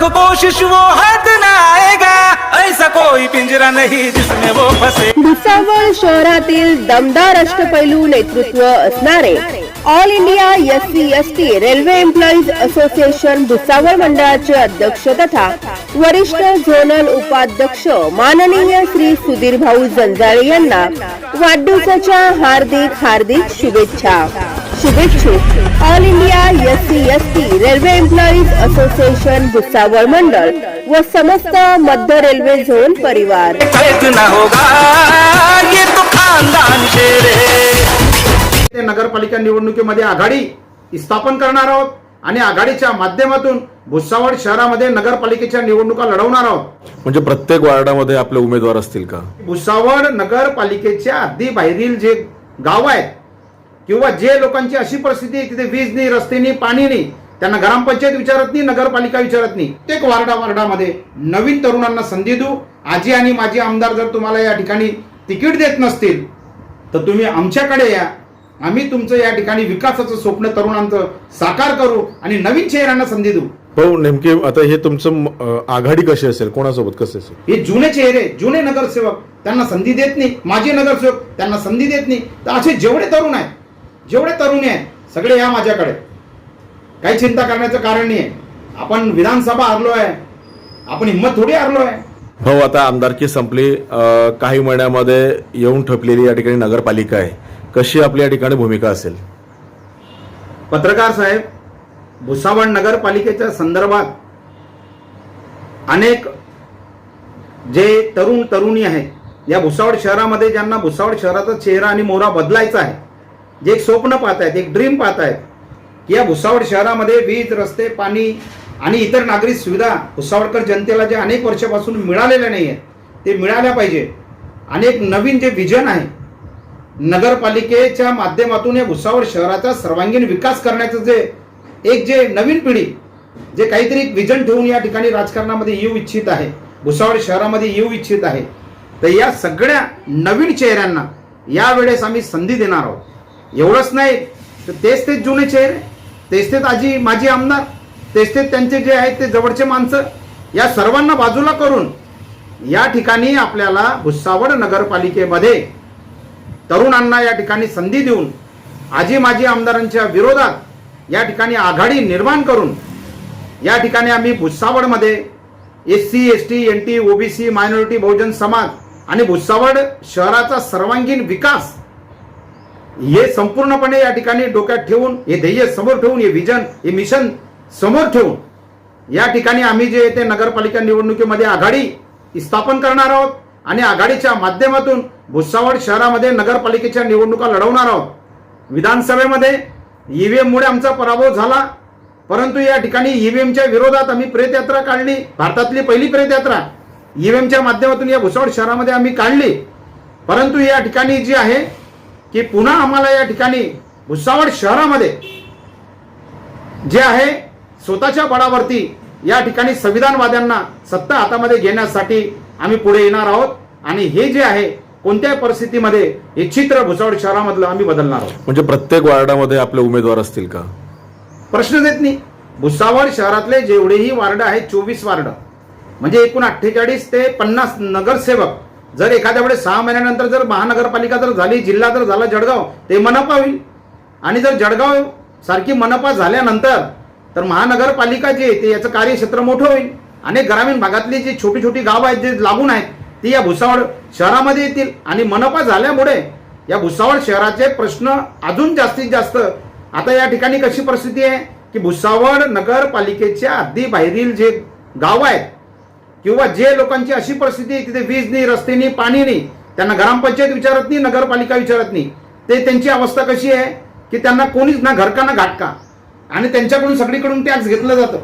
लाख कोशिश वो हद आएगा। ऐसा कोई पिंजरा नहीं जिसमें वो फसे। भुसावळ शहरातील दमदार अष्टपैलू नेतृत्व असणारे all India S C S T railway employees association Bhusawal मंडळाचे अध्यक्ष तथा वरिष्ठ झोनल उपाध्यक्ष माननीय श्री सुधीर भाऊ जंजाळे यांना वाढदिवसाच्या हार्दिक हार्दिक शुभेच्छा. शुभेच्छुक all India S C S T railway employees association Bhusawal मंडळ व समस्त मध्य रेल्वे झोन परिवार. नगरपालिका निवडणुकीमध्ये आघाडी स्थापन करणार आहोत आणि आघाडीच्या माध्यमातून भुसावळ शहरामध्ये नगरपालिकेच्या निवडणुका लढवणार आहोत. म्हणजे प्रत्येक वार्डामध्ये आपले उमेदवार असतील का? भुसावळ नगरपालिकेच्या अगदी बाहेरील जे गाव आहेत किंवा जे लोकांची अशी परिस्थिती आहे तिथे वीज नाही रस्ते नाही पाणी नाही त्यांना ग्रामपंचायत विचारत नाही नगरपालिका विचारत नाही. प्रत्येक वार्डा वार्डामध्ये नवीन तरुणांना संधी देऊ. आजी आणि माजी आमदार जर तुम्हाला या ठिकाणी तिकीट देत नसतील तर तुम्ही आमच्याकडे या. आम्ही तुमचं या ठिकाणी विकासाचं स्वप्न तरुणांचं साकार करू आणि नवीन चेहऱ्यांना संधी देऊ. हो नेमके आता हे तुमचं आघाडी कशी असेल? कोणासोबत कसं असेल? हे जुने चेहरे जुने नगरसेवक त्यांना संधी देत नाही. माजी नगरसेवक त्यांना संधी देत नाही. तर असे जेवढे तरुण आहेत जेवढे तरुणी आहेत सगळे या माझ्याकडे. काही चिंता करण्याचं कारण नाही आहे आपण विधानसभा हरलो आहे आपण हिंमत थोडी हरलो आहे भाऊ आता आमदारकी संपली. काही महिन्यामध्ये येऊन ठपलेली या ठिकाणी नगरपालिका आहे. कशी आपली या ठिकाणी भूमिका असेल? पत्रकार साहेब भुसावळ नगरपालिकेच्या संदर्भात अनेक जे तरुण तरुणी आहेत या भुसावळ शहरामध्ये ज्यांना भुसावळ शहराचा चेहरा आणि मोहरा बदलायचा आहे जे एक स्वप्न पाहत आहेत एक ड्रीम पाहत आहेत की या भुसावळ शहरामध्ये वीज रस्ते पाणी आणि इतर नागरिक सुविधा भुसावळकर जनतेला जे अनेक वर्षापासून मिळालेल्या नाही आहेत ते मिळाल्या पाहिजे. आणि एक नवीन जे विजन आहे नगरपालिकेच्या माध्यमातून या भुसावळ शहराचा सर्वांगीण विकास करण्याचं जे एक जे नवीन पिढी जे काहीतरी एक विजन ठेवून या ठिकाणी राजकारणामध्ये येऊ इच्छित आहे भुसावळ शहरामध्ये येऊ इच्छित आहे. तर या सगळ्या नवीन चेहऱ्यांना यावेळेस आम्ही संधी देणार आहोत. एवढंच नाही तर तेच तेच जुने चेहरे तेच तेच आजी माजी आमदार तेच तेच त्यांचे जे आहेत ते जवळचे माणसं या सर्वांना बाजूला करून या ठिकाणी आपल्याला भुसावळ नगरपालिकेमध्ये तरुणांना या ठिकाणी संधी देऊन आजी माजी आमदारांच्या विरोधात या ठिकाणी आघाडी निर्माण करून या ठिकाणी आम्ही भुसावळमध्ये S C S T N T OBC minority बहुजन समाज आणि भुसावळ शहराचा सर्वांगीण विकास हे संपूर्णपणे या ठिकाणी डोक्यात ठेवून हे ध्येय समोर ठेवून हे विजन हे मिशन समोर ठेवून या ठिकाणी आम्ही जे ते नगरपालिका निवडणुकीमध्ये आघाडी स्थापन करणार आहोत आणि आघाडीच्या माध्यमातून भुसावळ शहरामध्ये नगरपालिकेच्या निवडणुका लढवणार आहोत. विधानसभेमध्ये ईव्हीएममुळे आमचा पराभव झाला परंतु या ठिकाणी ईव्हीएमच्या विरोधात आम्ही प्रेतयात्रा काढली भारतातली पहिली प्रेतयात्रा. ईव्हीएमच्या माध्यमातून या भुसावळ शहरामध्ये आम्ही काढली परंतु या ठिकाणी जी आहे की पुन्हा आम्हाला या ठिकाणी भुसावळ शहरामध्ये जे आहे स्वतःच्या बळावरती या ठिकाणी संविधानवाद्यांना सत्ता हातामध्ये घेण्यासाठी आम्ही पुढे येणार आहोत आणि हे जे आहे कोणत्याही परिस्थितीमध्ये हे चित्र भुसावळ शहरामधलं आम्ही बदलणार आहोत. म्हणजे प्रत्येक वार्डामध्ये आपले उमेदवार असतील का? प्रश्न देत नाही. भुसावळ शहरातले जेवढेही वार्ड आहेत चोवीस वार्ड म्हणजे एकूण अठ्ठेचाळीस ते पन्नास नगरसेवक जर एखाद्या वेळेस सहा महिन्यानंतर जर महानगरपालिका जर झाली जिल्हा जर झाला जळगाव ते मनपा होईल. आणि जर जळगाव सारखी मनपा झाल्यानंतर तर महानगरपालिका जी आहे ते याचं कार्यक्षेत्र मोठं होईल. अनेक ग्रामीण भागातली जी छोटी छोटी गावं आहेत जे लागून आहेत ती या भुसावळ शहरामध्ये येतील. आणि मनपा झाल्यामुळे या भुसावळ शहराचे प्रश्न अजून जास्तीत जास्त आता या ठिकाणी कशी परिस्थिती आहे की भुसावळ नगरपालिकेच्या अगदी बाहेरील जे गाव आहेत किंवा जे लोकांची अशी परिस्थिती आहे तिथे वीज नाही रस्ते नाही पाणी नाही त्यांना ग्रामपंचायत विचारत नाही नगरपालिका विचारत नाही. ते त्यांची अवस्था कशी आहे की त्यांना कोणीच ना घरका ना घाटका. आणि त्यांच्याकडून सगळीकडून टॅक्स घेतलं जातं.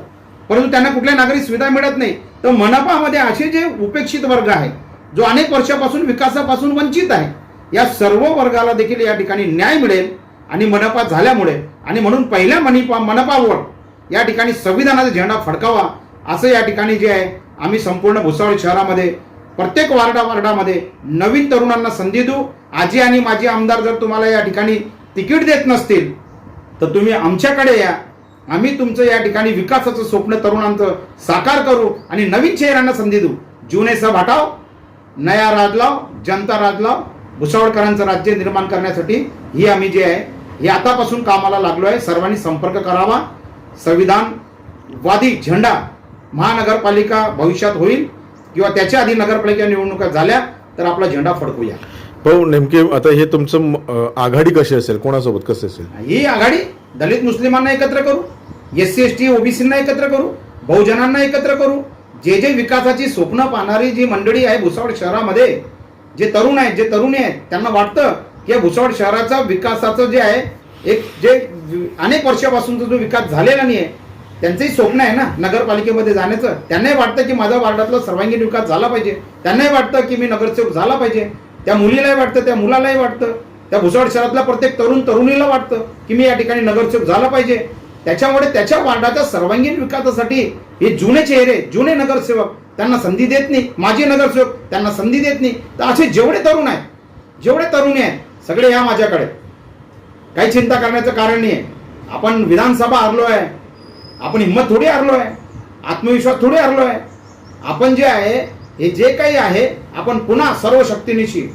परंतु त्यांना कुठल्या नागरिक सुविधा मिळत नाही. तर मनपामध्ये असे जे उपेक्षित वर्ग आहे जो अनेक वर्षापासून विकासापासून वंचित आहे या सर्व वर्गाला देखील या ठिकाणी न्याय मिळेल आणि मनपा झाल्यामुळे आणि म्हणून पहिल्या मनिपा मनपावर या ठिकाणी संविधानाचा झेंडा फडकावा असं या ठिकाणी जे आहे आम्ही संपूर्ण भुसावळ शहरामध्ये प्रत्येक वार्डा वार्डामध्ये नवीन तरुणांना संधी देऊ. आजी आणि माजी आमदार जर तुम्हाला या ठिकाणी तिकीट देत नसतील तर तुम्ही आमच्याकडे या. आम्ही तुमचं या ठिकाणी विकासाचं स्वप्न तरुणांचं साकार करू आणि नवीन चेहऱ्यांना संधी देऊ. जुने सब हटाव नया राजलाव जनता राजलाव भुसावळकरांचं राज्य निर्माण करण्यासाठी ही आम्ही जे आहे हे आतापासून कामाला लागलो आहे सर्वांनी संपर्क करावा. संविधानवादी झेंडा महानगरपालिका भविष्यात होईल किंवा त्याच्या आधी नगरपालिका निवडणुका झाल्या तर आपला झेंडा फडकूया. भाऊ नेमके आता हे तुमचं आघाडी कशी असेल? कोणासोबत कसं असेल? ही आघाडी दलित मुस्लिमांना एकत्र करू एस सी एस टी ओबीसींना एकत्र करू बहुजनांना एकत्र करू. जे जे विकासाची स्वप्न पाहणारी जी मंडळी आहे भुसावळ शहरामध्ये जे तरुण आहेत जे तरुणी आहेत त्यांना वाटतं की या भुसावळ शहराचा विकासाचं जे आहे एक जे अनेक वर्षापासूनचा जो विकास झालेला नाही आहे त्यांचंही स्वप्न आहे ना नगरपालिकेमध्ये जाण्याचं. त्यांनाही वाटतं की माझा वार्डातला सर्वांगीण विकास झाला पाहिजे. त्यांनाही वाटतं की मी नगरसेवक झाला पाहिजे. त्या मुलीलाही वाटतं त्या मुलालाही वाटतं. त्या भुसावळ शहरातल्या प्रत्येक तरुण तरुणीला वाटतं की मी या ठिकाणी नगरसेवक झाला पाहिजे. त्याच्यामुळे त्याच्या वार्डाच्या सर्वांगीण विकासासाठी हे जुने चेहरे जुने नगरसेवक त्यांना संधी देत नाही. माजी नगरसेवक त्यांना संधी देत नाही. तर असे जेवढे तरुण आहेत जेवढे तरुणी आहेत सगळे या माझ्याकडे काही चिंता करण्याचं कारण नाही आहे आपण विधानसभा हरलो आहे आपण हिंमत थोडी हरलो आहे आत्मविश्वास थोडी हरलो आहे आपण जे आहे हे जे काही आहे आपण पुन्हा सर्व शक्तीनिशी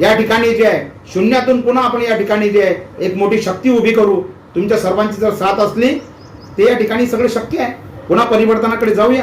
या ठिकाणी जे आहे शून्यातून पुन्हा आपण या ठिकाणी जे आहे एक मोठी शक्ती उभी करू. तुमच्या सर्वांची जर साथ असली ते या ठिकाणी सगळं शक्य आहे. पुन्हा परिवर्तनाकडे जाऊया.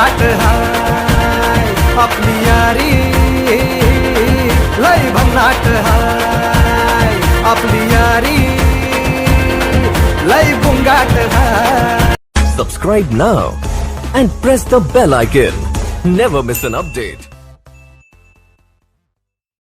यारी लय गुंगाट हाय आपली यारी लय भन्नाट हाय आपली यारी लय गुंगाट हाय Subscribe now and press the bell icon. Never miss an update.